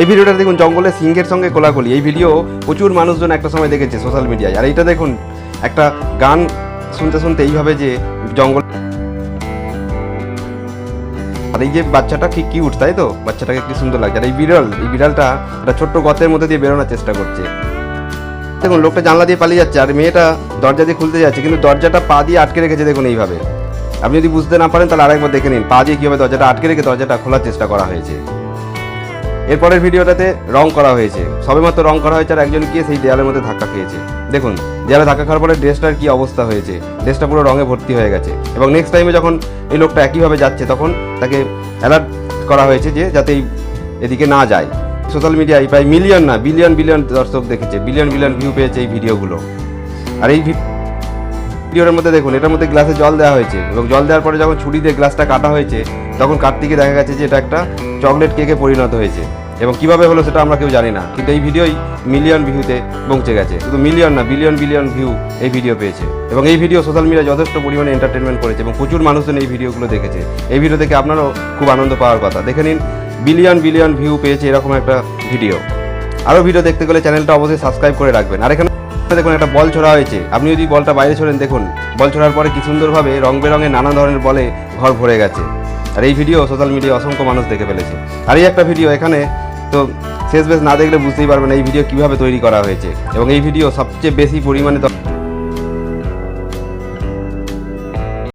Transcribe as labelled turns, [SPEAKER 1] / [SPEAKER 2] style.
[SPEAKER 1] এই ভিডিওটা দেখুন, জঙ্গলে সিংহের সঙ্গে কোলাকুলি। এই ভিডিও প্রচুর মানুষজন একটা সময় দেখেছে সোশ্যাল মিডিয়ায় আর এইটা দেখুন, একটা গান শুনতে শুনতে এইভাবে যে জঙ্গল আর এই যে বাচ্চাটা কি কিউট তাই তো? বাচ্চাটাকে কি সুন্দর লাগছে। আর এই বিড়াল, এই বিড়ালটা একটা ছোট্ট গতের মধ্যে দিয়ে বেরোনোর চেষ্টা করছে। দেখুন, লোকটা জানলা দিয়ে পালিয়ে যাচ্ছে, আর মেয়েটা দরজা দিয়ে খুলতে যাচ্ছে, কিন্তু দরজাটা পা দিয়ে আটকে রেখেছে দেখুন এইভাবে। আপনি যদি বুঝতে না পারেন, তাহলে আরেকবার দেখে নিন, পা দিয়ে কীভাবে দরজাটা আটকে রেখে দরজাটা খোলার চেষ্টা করা হয়েছে। এরপরের ভিডিওটাতে রং করা হয়েছে। সবেমাত্র রং করা হয়েছে আর একজন গিয়ে সেই দেয়ালের মধ্যে ধাক্কা খেয়েছে। দেখুন, দেয়ালে ধাক্কা খাওয়ার পরে ড্রেসটার কি অবস্থা হয়েছে। ড্রেসটা পুরো রঙে ভর্তি হয়ে গেছে। এবং নেক্সট টাইমে যখন এই লোকটা একইভাবে যাচ্ছে, তখন তাকে অ্যালার্ট করা হয়েছে যে যাতে এদিকে না যায়। সোশ্যাল মিডিয়ায় প্রায় মিলিয়ন না বিলিয়ন বিলিয়ন দর্শক দেখেছে বিলিয়ন বিলিয়ন ভিউ পেয়েছে এই ভিডিওগুলো। আর এই ভিডিওর মধ্যে দেখুন, এটার মধ্যে গ্লাসে জল দেওয়া হয়েছে এবং জল দেওয়ার পরে যখন ছুরি দিয়ে গ্লাসটা কাটা হয়েছে, তখন কাটতিকে দেখা গেছে যে এটা একটা চকলেট কেকে পরিণত হয়েছে। এবং কীভাবে হলো সেটা আমরা কেউ জানি না, কিন্তু এই ভিডিওই মিলিয়ন ভিউতে পৌঁছে গেছে। শুধু মিলিয়ন না, বিলিয়ন বিলিয়ন ভিউ এই ভিডিও পেয়েছে। এবং এই ভিডিও সোশ্যাল মিডিয়ায় যথেষ্ট পরিমাণে এন্টারটেনমেন্ট করেছে এবং প্রচুর মানুষজন এই ভিডিওগুলো দেখেছে। এই ভিডিও থেকে আপনারও খুব আনন্দ পাওয়ার কথা। দেখে নিন, বিলিয়ন বিলিয়ন ভিউ পেয়েছে এরকম একটা ভিডিও। আরও ভিডিও দেখতে গেলে চ্যানেলটা অবশ্যই সাবস্ক্রাইব করে রাখবেন। আর এখানে দেখুন একটা বল ছড়া হয়েছে। আপনি যদি বলটা বাইরে ছোড়েন, দেখুন, বল ছোড়ার পরে কি সুন্দরভাবে রং বেরঙের নানা ধরনের বলে ঘর ভরে গেছে। আর এই ভিডিও সোশ্যাল মিডিয়া অসংখ্য মানুষ দেখে ফেলেছে। আর এই একটা ভিডিও এখানে, তো শেষ বেশ না দেখলে বুঝতেই পারবেন এই ভিডিও কীভাবে তৈরি করা হয়েছে। এবং এই ভিডিও সবচেয়ে বেশি পরিমাণে